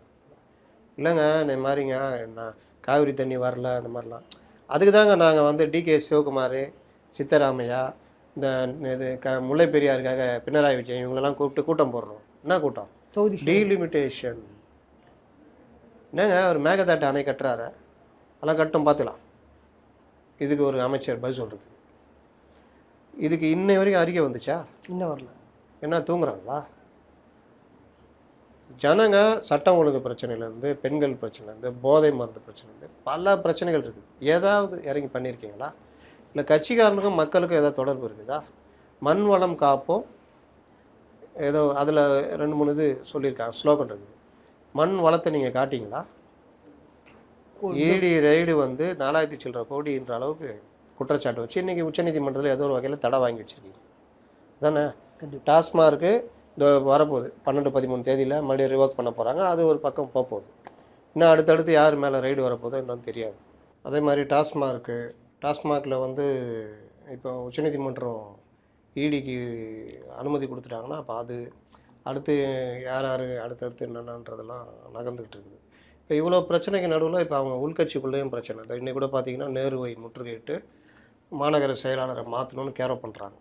இல்லைங்க இந்த மாதிரிங்க என்ன காவிரி தண்ணி வரல அந்த மாதிரிலாம். அதுக்கு தாங்க நாங்கள் வந்து டிகே சிவகுமார் சித்தராமையா இந்த இது க முல்லை பெரியாருக்காக பினராயி விஜயன் இவங்களெல்லாம் கூப்பிட்டு கூட்டம் போடுறோம். என்ன கூட்டம்? தொகுதி டீலிமிட்டேஷன் என்னங்க ஒரு மேகதாட்டு அணை கட்டுறாரு. அதெல்லாம் கட்டும் பார்த்துக்கலாம். இதுக்கு ஒரு அமைச்சர் பதில் சொல்கிறது இதுக்கு இன்னை வரைக்கும் அறிக்கை வந்துச்சா? இன்னும் வரல. என்ன தூங்குறாங்களா? ஜனங்க சட்டம் ஒழுங்கு பிரச்சனையிலேருந்து பெண்கள் பிரச்சனைலேருந்து போதை மருந்து பிரச்சனைலேருந்து பல பிரச்சனைகள் இருக்குது. ஏதாவது இறங்கி பண்ணியிருக்கீங்களா? இல்லை கட்சிக்காரனுக்கும் மக்களுக்கும் ஏதாவது தொடர்பு இருக்குதா? மண் வளம் காப்போம் ஏதோ அதில் ரெண்டு மூணு இது சொல்லியிருக்காங்க ஸ்லோகன் இருக்குது மண் வளத்தை நீங்கள் காட்டிங்களா? ஈடி ரைடு வந்து நாலாயிரத்தி சில்லற கோடின்ற அளவுக்கு குற்றச்சாட்டு வச்சு இன்றைக்கி உச்சநீதிமன்றத்தில் ஏதோ ஒரு வகையில் தடை வாங்கி வச்சிருக்கீங்க. தானே டாஸ்மார்க்கு இந்த வரப்போகுது. பன்னெண்டு பதிமூணு தேதியில் மறுபடியும் ரிவோக் பண்ண போகிறாங்க அது ஒரு பக்கம் போக போகுது இன்னும் அடுத்தடுத்து யார் மேலே ரைடு வரப்போதோ இன்னும் தெரியாது. அதே மாதிரி டாஸ்மார்க்கு டாஸ்மார்க்கில் வந்து இப்போ உச்சநீதிமன்றம் இடிக்கு அனுமதி கொடுத்துட்டாங்கன்னா அப்போ அது அடுத்து யார் யார் அடுத்தடுத்து என்னென்னன்றதெல்லாம் நகர்ந்துக்கிட்டு இருக்குது. இப்போ இவ்வளோ பிரச்சனைக்கு நடுவில் இப்போ அவங்க உள்கட்சிக்குள்ளேயும் பிரச்சனை. இந்த இன்னைக்கு கூட பார்த்தீங்கன்னா நேருவை முற்றுகையிட்டு மாநகர செயலாளரை மாற்றணும்னு கேரோ பண்ணுறாங்க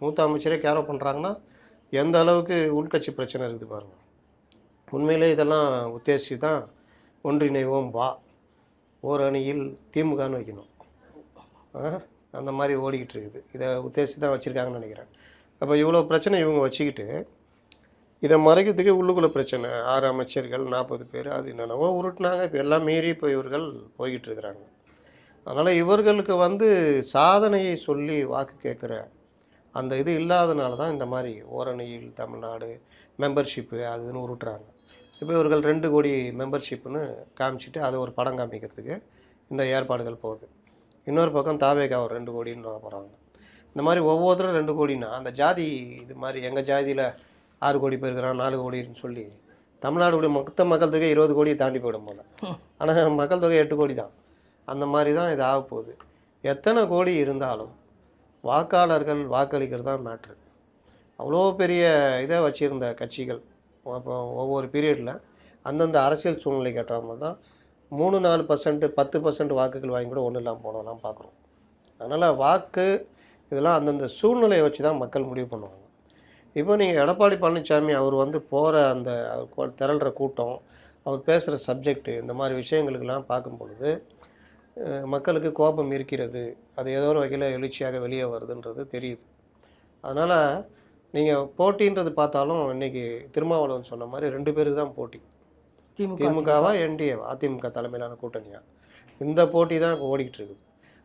மூத்த அமைச்சரே கேரோ பண்ணுறாங்கன்னா எந்த அளவுக்கு உள்கட்சி பிரச்சனை இருக்குது பாருங்கள் உண்மையிலே இதெல்லாம் உத்தேசித்து தான் ஒன்றிணைவோம் வா. ஓர் அணியில் திமுகன்னு வைக்கணும். ஆ? அந்த மாதிரி ஓடிக்கிட்டு இருக்குது இதை உத்தேசித்து தான் வச்சுருக்காங்கன்னு நினைக்கிறேன். அப்போ இவ்வளோ பிரச்சனை இவங்க வச்சுக்கிட்டு இதை மறைக்கிறதுக்கு உள்ளுக்குள்ள பிரச்சனை. ஆறு அமைச்சர்கள் நாற்பது பேர் அது என்னென்னவோ உருட்டினாங்க. இப்போ எல்லாம் மீறி இப்போ இவர்கள் போய்கிட்டு இருக்கிறாங்க அதனால் இவர்களுக்கு வந்து சாதனையை சொல்லி வாக்கு கேட்குற அந்த இது இல்லாதனால தான் இந்த மாதிரி ஓரணியில் தமிழ்நாடு மெம்பர்ஷிப்பு அதுன்னு உருட்டுறாங்க. இப்போ இவர்கள் ரெண்டு கோடி மெம்பர்ஷிப்புன்னு காமிச்சிட்டு அதை ஒரு படம் காமிக்கிறதுக்கு இந்த ஏற்பாடுகள் போகுது. இன்னொரு பக்கம் தாவேகா ஒரு ரெண்டு கோடின்னு போகிறாங்க இந்த மாதிரி ஒவ்வொருத்தரும் ரெண்டு கோடினா அந்த ஜாதி இது மாதிரி எங்கள் ஜாதியில் ஆறு கோடி போயிருக்கிறான் நாலு கோடின்னு சொல்லி தமிழ்நாடுடைய மொத்த மக்கள் தொகை இருபது கோடியை தாண்டி போயிடும் போல. ஆனால் மக்கள் தொகை எட்டு கோடி தான். அந்த மாதிரி தான் இது ஆக போகுது. எத்தனை கோடி இருந்தாலும் வாக்காளர்கள் வாக்களிக்கிறது தான் மேட்ரு அவ்வளோ பெரிய இதை வச்சுருந்த கட்சிகள் அப்போ ஒவ்வொரு பீரியடில் அந்தந்த அரசியல் சூழ்நிலை கேட்டாமல் தான் மூணு நாலு பர்சன்ட் பத்து பர்சன்ட் வாக்குகள் வாங்கி கூட ஒன்றும் இல்லாமல் போனதெல்லாம் பார்க்குறோம் அதனால் வாக்கு இதெல்லாம் அந்தந்த சூழ்நிலையை வச்சு தான் மக்கள் முடிவு பண்ணுவாங்க. இப்போ நீங்கள் எடப்பாடி பழனிசாமி அவர் வந்து போகிற அந்த அவர் திரள்ற கூட்டம் அவர் பேசுகிற சப்ஜெக்ட்டு இந்த மாதிரி விஷயங்களுக்கெல்லாம் பார்க்கும் பொழுது மக்களுக்கு கோபம் இருக்கிறது. அது ஏதோ ஒரு வகையில் எழுச்சியாக வெளியே வருதுன்றது தெரியுது. அதனால் நீங்கள் போட்டின்றது பார்த்தாலும் இன்னைக்கு திருமாவளவன் சொன்ன மாதிரி ரெண்டு பேருக்கு தான் போட்டி. திமுகவா என்டிஏவா? அதிமுக தலைமையிலான கூட்டணியா? இந்த போட்டி தான் இப்போ ஓடிக்கிட்டு இருக்குது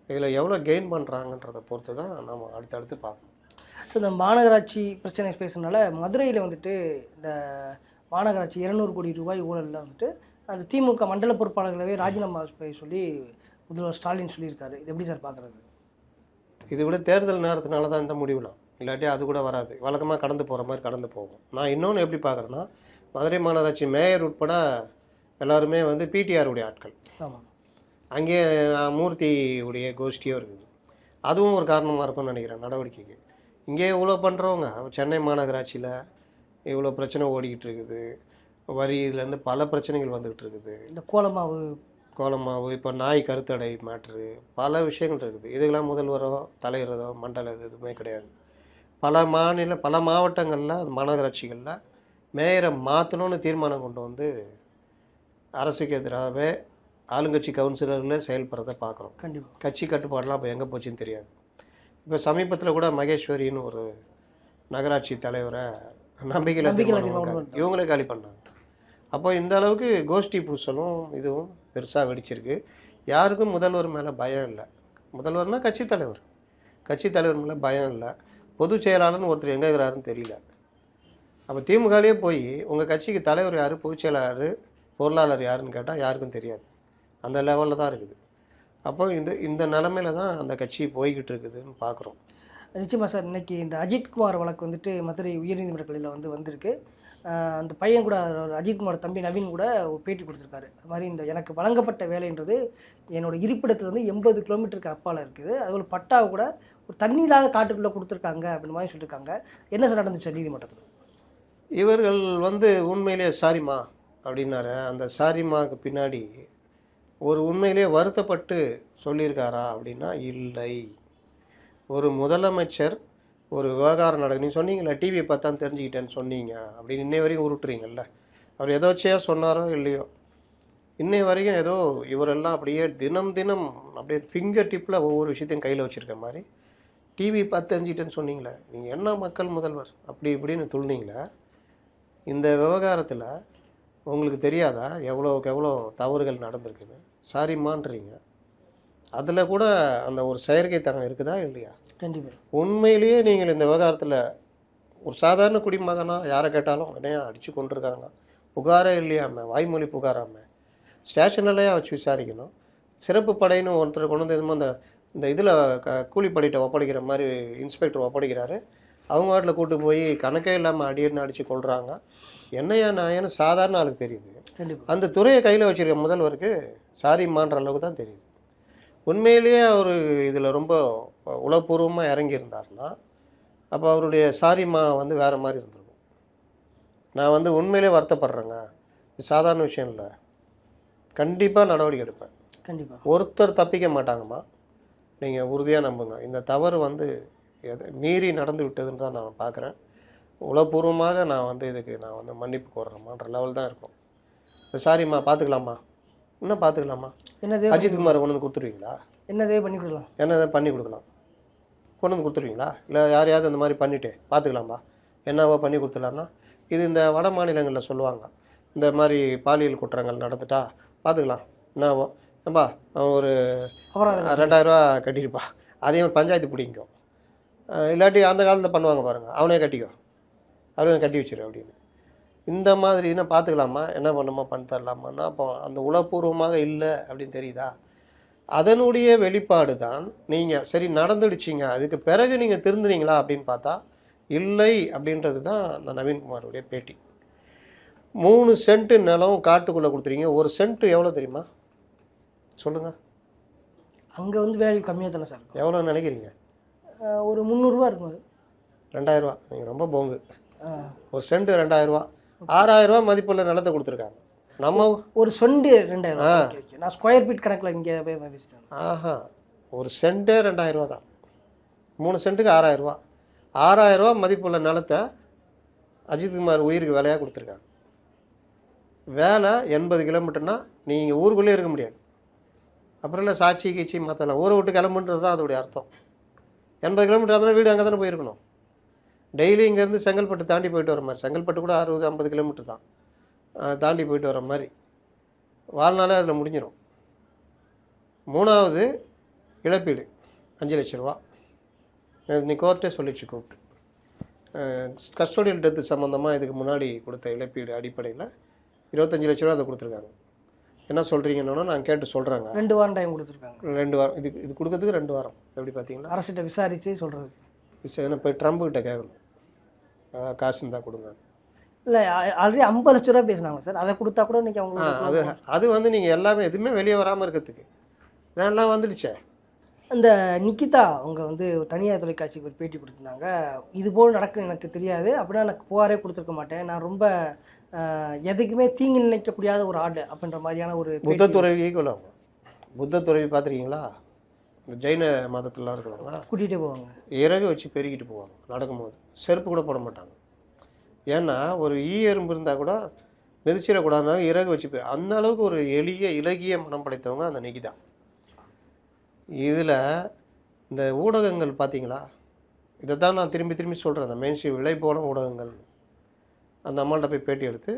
இதில் எவ்வளோ கெயின் பண்ணுறாங்கன்றதை பொறுத்து தான் நம்ம அடுத்தடுத்து பார்க்கணும். ஸோ இந்த மாநகராட்சி பிரச்சனை பேசுனால மதுரையில் வந்துட்டு இந்த மாநகராட்சி இருநூறு கோடி ரூபாய் ஊழலில் வந்துட்டு அந்த திமுக மண்டல பொறுப்பாளர்களவே ராஜினாமா செய்ய சொல்லி முதல்வர் ஸ்டாலின் சொல்லியிருக்காரு. இது எப்படி சார் பார்க்குறது இது விட தேர்தல் நேரத்தினால தான் இந்த முடிவுலாம். இல்லாட்டி அது கூட வராது. வழக்கமாக கடந்து போகிற மாதிரி கடந்து போகும். நான் இன்னொன்று எப்படி பார்க்குறேன்னா மதுரை மாநகராட்சி மேயர் உட்பட எல்லாருமே வந்து பிடிஆர் உடைய ஆட்கள். ஆமாம் அங்கே அஹ், மூர்த்தி உடைய கோஷ்டியும் இருக்குது. அதுவும் ஒரு காரணமாக இருக்கும்னு நினைக்கிறேன் நடவடிக்கைக்கு. இங்கே இவ்வளோ பண்ணுறவங்க சென்னை மாநகராட்சியில் இவ்வளோ பிரச்சனை ஓடிக்கிட்டு இருக்குது. வரியிலேருந்து பல பிரச்சனைகள் வந்துக்கிட்டு இருக்குது. இந்த கோலமாவு. கோலமாவு இப்போ நாய் கருத்தடை மேட்ரு பல விஷயங்கள் இருக்குது. இதுக்கெல்லாம் முதல்வரோ தலைவரோ மண்டல எதுவுமே கிடையாது. பல மாநில பல மாவட்டங்களில் மாநகராட்சிகளில் மேயரை மாற்றணும்னு தீர்மானம் கொண்டு வந்து அரசுக்கு எதிராகவே ஆளுங்கட்சி கவுன்சிலர்களே செயல்படுறதை பார்க்குறோம். கண்டிப்பாக கட்சி கட்டுப்பாடெலாம் இப்போ எங்கே போச்சுன்னு தெரியாது. இப்போ சமீபத்தில் கூட மகேஸ்வரின்னு ஒரு நகராட்சி தலைவரை நம்பிக்கையில். இவங்களே காலி பண்ணாங்க. அப்போ இந்த அளவுக்கு கோஷ்டி பூசலும் இதுவும் பெருசாக வெடிச்சிருக்கு. யாருக்கும் முதல்வர் மேலே பயம் இல்லை. முதல்வர்னா கட்சி தலைவர். கட்சி தலைவர் மேலே பயம் இல்லை. பொதுச் செயலாளர்னு ஒருத்தர் எங்கே இருக்கிறாருன்னு தெரியல. அப்போ திமுகலேயே போய் உங்கள் கட்சிக்கு தலைவர் யார்? பொதுச்செயலாளர் பொருளாளர் யாருன்னு கேட்டால் யாருக்கும் தெரியாது. அந்த லெவலில் தான் இருக்குது. அப்போ இந்த இந்த நிலமையில தான் அந்த கட்சி போய்கிட்டு இருக்குதுன்னு பார்க்குறோம் நிச்சயமாக சார் இன்னைக்கு இந்த அஜித்குமார் வழக்கு வந்துட்டு மதுரை உயர்நீதிமன்ற கிளையில் வந்து வந்திருக்கு. அந்த பையன் கூட அஜித்குமார் தம்பி நவீன் கூட ஒரு பேட்டி கொடுத்துருக்காரு. அது மாதிரி இந்த எனக்கு வழங்கப்பட்ட வேலைன்றது என்னோடய இருப்பிடத்தில் வந்து எண்பது கிலோமீட்டருக்கு அப்பால் இருக்குது. அதுபோல் பட்டா கூட ஒரு தண்ணி இல்லாத காட்டுக்குள்ளே கொடுத்துருக்காங்க அப்படின்னு மாதிரி சொல்லியிருக்காங்க என்ன சார் நடந்துச்சு நீதிமன்றத்தில்? இவர்கள் வந்து உண்மையிலேயே சாரிமா அப்படின்னாரு. அந்த சாரிமாவுக்கு பின்னாடி ஒரு உண்மையிலேயே வருத்தப்பட்டு சொல்லியிருக்காரா அப்படின்னா இல்லை. ஒரு முதலமைச்சர் ஒரு விவகாரம் நடக்குது நீங்கள் சொன்னீங்களா டிவி பார்த்தா தெரிஞ்சுக்கிட்டேன்னு சொன்னீங்க. அப்படின்னு இன்னை வரைக்கும் உருட்டுறீங்கல்ல. அவர் எதோச்சியாக சொன்னாரோ இல்லையோ. இன்னை வரைக்கும் ஏதோ இவரெல்லாம் அப்படியே தினம் தினம் அப்படியே ஃபிங்கர் டிப்பில் ஒவ்வொரு விஷயத்தையும் கையில் வச்சுருக்க மாதிரி டிவி பார்த்து தெரிஞ்சுக்கிட்டேன்னு சொன்னீங்களே. நீங்கள் என்ன மக்கள் முதல்வர்? அப்படி இப்படின்னு துள்னீங்களே. இந்த விவகாரத்தில் உங்களுக்கு தெரியாதா? எவ்வளோக்கு எவ்வளோ தவறுகள் நடந்திருக்குன்னு? சாரிம்மான்றீங்க அதில் கூட அந்த ஒரு செயற்கைத்தனம் இருக்குதா இல்லையா? கண்டிப்பாக உண்மையிலேயே நீங்கள் இந்த விவகாரத்தில் ஒரு சாதாரண குடிமகனா யாரை கேட்டாலும் என்னையா அடித்து கொண்டிருக்காங்க புகாரே இல்லையாம வாய்மொழி புகாராம. ஸ்டேஷன்லயே வச்சு விசாரிக்கணும். சிறப்பு படைன்னு ஒருத்தர் கொண்டு வந்து அந்த இந்த இதில் க கூலிப்படையிட்ட ஒப்படைக்கிற மாதிரி இன்ஸ்பெக்டர் ஒப்படைக்கிறாரு. அவங்க வாட்டில் கூட்டு போய் கணக்கே இல்லாமல் அடியன்னு அடித்து கொள்கிறாங்க என்னையா நாயன்னு சாதாரண ஆளுக்கு தெரியுது. அந்த துறையை கையில் வச்சிருக்க முதல்வருக்கு சாரிம்மான்ற அளவுக்கு தான் தெரியுது. உண்மையிலேயே அவர் இதில் ரொம்ப உளப்பூர்வமாக இறங்கியிருந்தாருன்னா அப்போ அவருடைய சாரிம்மா வந்து வேறு மாதிரி இருந்திருக்கும். நான் வந்து உண்மையிலே வருத்தப்படுறேங்க. இது சாதாரண விஷயம் இல்லை. கண்டிப்பாக நடவடிக்கை எடுப்பேன். கண்டிப்பாக ஒருத்தர் தப்பிக்க மாட்டாங்கம்மா. நீங்கள் உறுதியாக நம்புங்க. இந்த தவறு வந்து எது மீறி நடந்து விட்டதுன்னு தான் நான் பார்க்குறேன். உளப்பூர்வமாக நான் வந்து இதுக்கு நான் வந்து மன்னிப்பு கோர்றேம்மான்ற லெவல் தான் இருக்கும். சாரிம்மா பார்த்துக்கலாமா? இன்னும் பார்த்துக்கலாமா? என்னதே? அஜித் குமாரை கொண்டு வந்து கொடுத்துருவீங்களா? என்னதே? பண்ணி கொடுக்கலாம். என்னதை? பண்ணி கொடுக்கலாம். கொண்டு வந்து கொடுத்துருவீங்களா? இல்லை யாரையாவது இந்த மாதிரி பண்ணிவிட்டு பார்த்துக்கலாமா? என்னவோ பண்ணி கொடுத்துலாம்னா இது இந்த வட மாநிலங்களில் சொல்லுவாங்க. இந்த மாதிரி பாலியல் குற்றங்கள் நடந்துட்டா பார்த்துக்கலாம். என்னவோ. ஏம்பா ஒரு ரெண்டாயிரரூவா கட்டியிருப்பா அதையும் பஞ்சாயத்து பிடிக்கும். அஹ் இல்லாட்டி அந்த காலத்தில் பண்ணுவாங்க பாருங்கள் அவனே கட்டிக்கோ. அவனையும் கட்டி வச்சிரு அப்படின்னு. இந்த மாதிரி என்ன பார்த்துக்கலாமா என்ன பண்ணுமா? பண்ணி தரலாமான்னா அப்போ அந்த உளப்பூர்வமாக இல்லை அப்படின்னு தெரியுதா? அதனுடைய வெளிப்பாடு தான் நீங்கள் சரி நடந்துடுச்சிங்க. அதுக்கு பிறகு நீங்கள் திருந்துனீங்களா அப்படின்னு பார்த்தா இல்லை அப்படின்றது தான் அந்த நவீன்குமாருடைய பேட்டி. மூணு சென்ட்டு நிலம் காட்டுக்குள்ளே கொடுத்துறீங்க ஒரு சென்ட்டு எவ்வளோ தெரியுமா? சொல்லுங்கள் அங்கே வந்து வேல்யூ கம்மியாக தானே சார்? எவ்வளோ நினைக்கிறீங்க? ஒரு முந்நூறுரூவா இருக்கும் அது. ரெண்டாயிரரூவா நீங்கள் ரொம்ப போங்கு. ஒரு சென்ட் ரெண்டாயிரரூவா ஆறாயிரரூவா மதிப்புள்ள நிலத்தை கொடுத்துருக்காங்க. நம்ம ஒரு சொண்டு ரெண்டாயிரம் நான் ஸ்கொயர் ஃபீட் கணக்கில் இங்கே போய் பேசிட்டேன் ஆஹா. ஒரு சென்ட்டே ரெண்டாயிரரூவா தான். மூணு சென்ட்டுக்கு ஆறாயிரரூவா ஆறாயிரரூவா மதிப்புள்ள நிலத்தை அஜித்குமார் உயிருக்கு வேலையாக கொடுத்துருக்காங்க. வேலை எண்பது கிலோமீட்டர்னா நீங்கள் ஊருக்குள்ளே இருக்க முடியாது. அப்புறம் இல்லை சாட்சி கீச்சி மாற்றலாம் ஊரை விட்டு கிளம்புன்றது தான் அதோடைய அர்த்தம். எண்பது கிலோமீட்டர் அதனால் வீடு அங்கே தானே போயிருக்கணும். டெய்லி இங்கேருந்து செங்கல்பட்டு தாண்டி போயிட்டு வர மாதிரி. செங்கல்பட்டு கூட அறுபது ஐம்பது கிலோமீட்டர் தான். தாண்டி போயிட்டு வர மாதிரி. வாழ்நாளே அதில் முடிஞ்சிடும் மூணாவது இழப்பீடு. அஞ்சு லட்ச ரூபா. இன்னைக்கு கோர்ட்டே சொல்லிச்சு கூப்பிட்டு கஸ்டோடியல் டெத்து சம்மந்தமாக இதுக்கு முன்னாடி கொடுத்த இழப்பீடு அடிப்படையில் இருபத்தஞ்சி லட்ச ரூபா அதை கொடுத்துருக்காங்க. என்ன சொல்கிறீங்கன்னா நான் கேட்டு சொல்கிறாங்க ரெண்டு வாரம் டைம் கொடுத்துருக்காங்க. ரெண்டு வாரம் இது இது கொடுக்கறதுக்கு ரெண்டு வாரம். எப்படி பார்த்தீங்களா அரசிட்ட விசாரித்து சொல்கிறது என்ன போய் ட்ரம்ப் கிட்ட கேட்கணும். காசு இருந்தால் கொடுங்க. இல்லை ஆல்ரெடி ஐம்பது லட்ச ரூபா பேசினாங்க சார். அதை கொடுத்தா கூட இன்னைக்கு ஆ அவங்களுக்கு அது அது வந்து நீங்கள் எல்லாமே எதுவுமே வெளியே வராமல் இருக்கிறதுக்கு. இதெல்லாம் வந்துடுச்சே. அந்த நிக்கிதா அவங்க வந்து தனியார் தொலைக்காட்சிக்கு ஒரு பேட்டி கொடுத்துருந்தாங்க. இது போல் நடக்கும் எனக்கு தெரியாது. அப்படின்னா எனக்கு புகாரே கொடுத்துருக்க மாட்டேன். நான் ரொம்ப எதுக்குமே தீங்கு நினைக்கக்கூடியாத ஒரு ஆடு அப்படின்ற மாதிரியான ஒரு. புத்த துறவி ஈக்குவல் அவங்க புத்த துறவி பார்த்துருக்கீங்களா? இந்த ஜெயின மதத்துலலாம் இருக்கிறவங்க கூட்டிகிட்டே போவாங்க. இறகு வச்சு பெருக்கிட்டு போவாங்க நடக்கும்போது. செருப்பு கூட போட மாட்டாங்க. ஏன்னா ஒரு ஈ எறும்பு இருந்தால் கூட மிதிச்சிடக்கூடாதுனால இறகு வச்சு அந்த அளவுக்கு ஒரு எளிய இலகிய மனம் படைத்தவங்க அந்த நிகிதா இதில் இந்த ஊடகங்கள் பார்த்தீங்களா? இதை தான் நான் திரும்பி திரும்பி சொல்கிறேன் அந்த மெயின்ஸ்ட்ரீம் விலை போன ஊடகங்கள். அந்த அம்மாள்கிட்ட போய் பேட்டி எடுத்து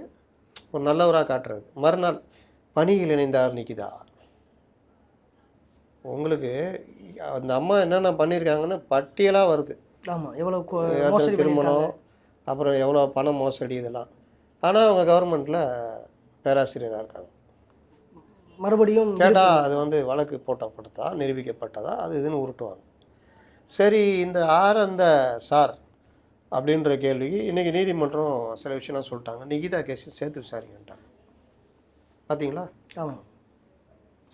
ஒரு நல்லவராக காட்டுறது. மறுநாள் பணியில் இணைந்தார் நிகிதா உங்களுக்கு அந்த அம்மா என்னென்ன பண்ணியிருக்காங்கன்னு பட்டியலாக வருது. ஆமாம் எவ்வளோ திருமணம். அப்புறம் எவ்வளோ பண மோசடி இதெல்லாம். ஆனால் அவங்க கவர்மெண்ட்டில் பேராசிரியராக இருக்காங்க. மறுபடியும் கேட்டால் அது வந்து வழக்கு போட்டப்பட்டதா நிரூபிக்கப்பட்டதா அது இதுன்னு உருட்டுவாங்க. சரி இந்த ஆர் அந்த சார் அப்படின்ற கேள்விக்கு இன்றைக்கி நீதிமன்றம் சில விஷயம்லாம் சொல்லிட்டாங்க. நிகிதா கேஸ் சேர்த்து விசாரிங்கன்ட்டாங்க. பார்த்தீங்களா ஆமாம்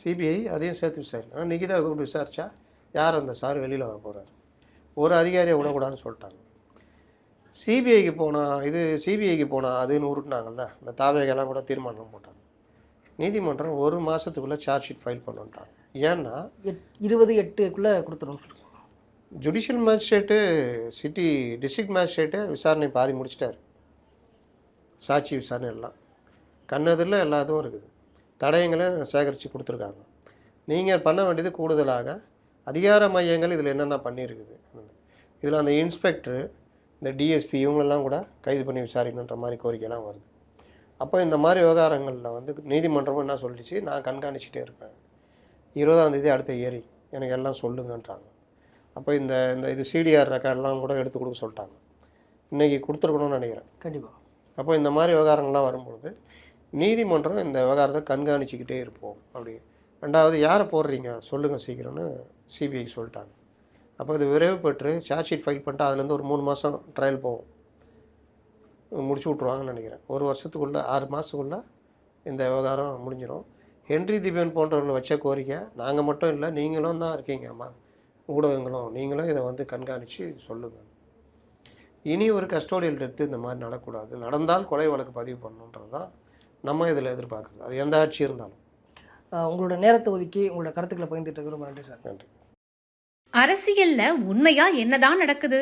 சிபிஐ அதையும் சேர்த்து விசாரிங்க ஆனால் நிகிதா கூப்பிட்டு விசாரிச்சா யார் அந்த சார் வெளியில் வர போகிறார் ஒரு அதிகாரியை விடக்கூடாதுன்னு சொல்லிட்டாங்க. சிபிஐக்கு போனால் இது சிபிஐக்கு போனால் அதுன்னு உருட்டினாங்கல்ல. இந்த தாவேகெல்லாம் கூட தீர்மானம் போட்டாங்க. நீதிமன்றம் ஒரு மாதத்துக்குள்ளே சார்ஜ் ஷீட் ஃபைல் பண்ணுன்ட்டாங்க. ஏன்னா எட் இருபது எட்டுக்குள்ளே கொடுத்துரும். Judicial magistrate city district magistrate விசாரணை பாதி முடிச்சிட்டாரு. சாட்சி விசாரணை எல்லாம். கண்ணெதிரில் எல்லா இதுவும் இருக்குது. தடயங்களும் சேகரித்து கொடுத்துருக்காங்க. நீங்கள் பண்ண வேண்டியது கூடுதலாக அதிகார மையங்கள் இதில் என்னென்ன பண்ணியிருக்குது? இதில் அந்த இன்ஸ்பெக்டரு இந்த டிஎஸ்பி இவங்களெல்லாம் கூட கைது பண்ணி விசாரிக்கணுன்ற மாதிரி கோரிக்கைலாம் வருது. அப்போ இந்த மாதிரி விவகாரங்களில் வந்து நீதிமன்றமும் என்ன சொல்லிச்சு? நான் கண்காணிச்சிட்டே இருப்பேன். இருபதாம் தேதி அடுத்த ஏறி எனக்கு எல்லாம் சொல்லுங்கன்றாங்க. அப்போ இந்த இந்த இது சிடிஆர் ரெக்கார்ட்லாம் கூட எடுத்து கொடுக்க சொல்லிட்டாங்க. இன்றைக்கி கொடுத்துருக்கணும்னு நினைக்கிறேன். கண்டிப்பாக அப்போ இந்த மாதிரி விவகாரங்கள்லாம் வரும்பொழுது நீதிமன்றம் இந்த விவகாரத்தை கண்காணிச்சிக்கிட்டே இருப்போம். அப்படி. ரெண்டாவது யாரை போடுறீங்க? சொல்லுங்கள் சீக்கிரம்னு சிபிஐ சொல்லிட்டாங்க. அப்போ இது விரைவு பெற்று சார்ஜ் ஷீட் ஃபைல் பண்ணிட்டு அதுலேருந்து ஒரு மூணு மாதம் ட்ரையல் போகும். முடிச்சு விட்ருவாங்கன்னு நினைக்கிறேன். ஒரு வருஷத்துக்குள்ளே ஆறு மாதத்துக்குள்ளே இந்த விவகாரம் முடிஞ்சிடும். ஹென்றி திபேன் போன்றவர்கள் வச்ச கோரிக்கை. நாங்கள் மட்டும் இல்லை நீங்களும் தான் இருக்கீங்க அம்மா. ஊடகங்களும். நீங்களும் இதை வந்து கண்காணித்து சொல்லுங்கள் இனி ஒரு கஸ்டோடியல் டெத்து இந்த மாதிரி நடக்கக்கூடாது நடந்தால் கொலை வழக்கு பதிவு பண்ணணுன்றது தான் நம்ம இதில் எதிர்பார்க்குறது. அது எந்த ஆட்சி இருந்தாலும். உங்களோட நேரத்தை ஒதுக்கி உங்களோட கருத்துக்களை பகிர்ந்துட்டு ரொம்ப நன்றி சார். நன்றி. அரசியல்ல உண்மையா என்னதான் நடக்குது?